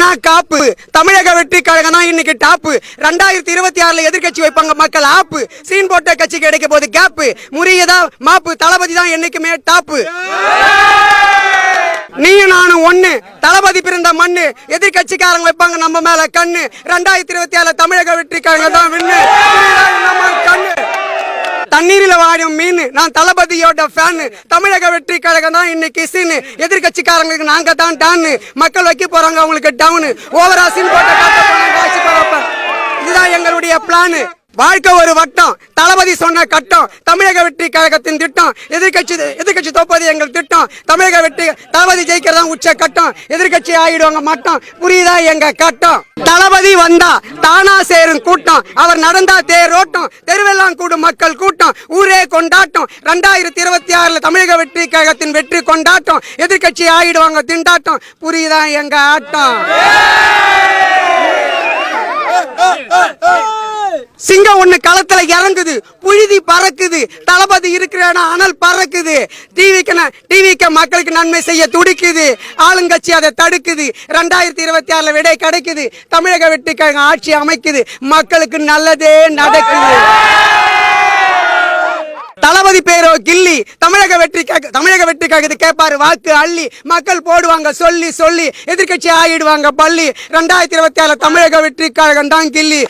ஆப்பு தமிழக வெற்றி கழகம் தான் இன்னைக்கு டாப்பு. ரெண்டாயிரத்தி இருபத்தி ஆறுல எதிர்கட்சி வைப்பாங்க மக்கள் ஆப்பு. சீன் போட்ட கட்சிக்கு கிடைக்க போது கேப்பு. முறியதா மாப்பு தளபதி தான் என்னைக்குமே டாப்பு. நீயும் நானும் ஒண்ணு. தளபதி பிறந்த மண்ணு. எதிர்கட்சிக்காரங்க வைப்பாங்க நம்ம மேல கண்ணு. ரெண்டாயிரத்தி இருபத்தி ஆறுல தமிழக வெற்றி கழகம் தான் விண்ணு. மீன். நான் தளபதியோட ஃபேனு தமிழக வெற்றி கழகம் தான் இன்னைக்கு சீனு எதிர்கட்சிக்காரங்களுக்கு நாங்க தான் டான்னு மக்கள் வைக்க போறாங்க அவங்களுக்கு டவுனு ஓவரா சீன் போட்ட இதுதான் எங்களுடைய பிளானு வாழ்க்கை ஒரு வட்டம். தளபதி சொன்ன கட்டம். தமிழக வெற்றி கழகத்தின் திட்டம். எதிர்க்கட்சி எதிர்க்கட்சி தோப்பது எங்கள் திட்டம். தமிழக வெற்றி தளபதி ஜெயிக்கிறதா உச்ச கட்டம். எதிர்க்கட்சி ஆயிடுவாங்க மட்டம். புரியுதா எங்க கட்டம்? தளபதி வந்தா தானா சேரும் கூட்டம். அவர் நடந்தா தேரோட்டம் தெருவெல்லாம் கூடும் மக்கள் கூட்டம். ஊரே கொண்டாட்டம். ரெண்டாயிரத்தி இருபத்தி ஆறுல தமிழக வெற்றி கழகத்தின் வெற்றி கொண்டாட்டம். எதிர்க்கட்சி ஆயிடுவாங்க திண்டாட்டம். புரியுதா எங்க ஆட்டம்? சிங்கம் ஒண்ணு களத்துல இறங்குது? புழுதி பறக்குது. தளபதி இருக்கிற அனல் பறக்குது. டிவிக்கு டிவிக்கு மக்களுக்கு நன்மை செய்ய துடிக்குது. ஆளுங்கட்சி அதை தடுக்குது. ரெண்டாயிரத்தி இருபத்தி ஆறுல விடை கிடைக்குது. தமிழக வெற்றி ஆட்சி அமைக்குது. மக்களுக்கு நல்லதே நடக்குது. தளபதி பேரோ கில்லி. தமிழக வெற்றிக்காக தமிழக வெற்றிக்காக இது கேட்பாரு வாக்கு அள்ளி. மக்கள் போடுவாங்க சொல்லி சொல்லி. எதிர்க்கட்சி ஆயிடுவாங்க பள்ளி. ரெண்டாயிரத்தி இருபத்தி ஆறுல தமிழக வெற்றிக்காக தான் கில்லி.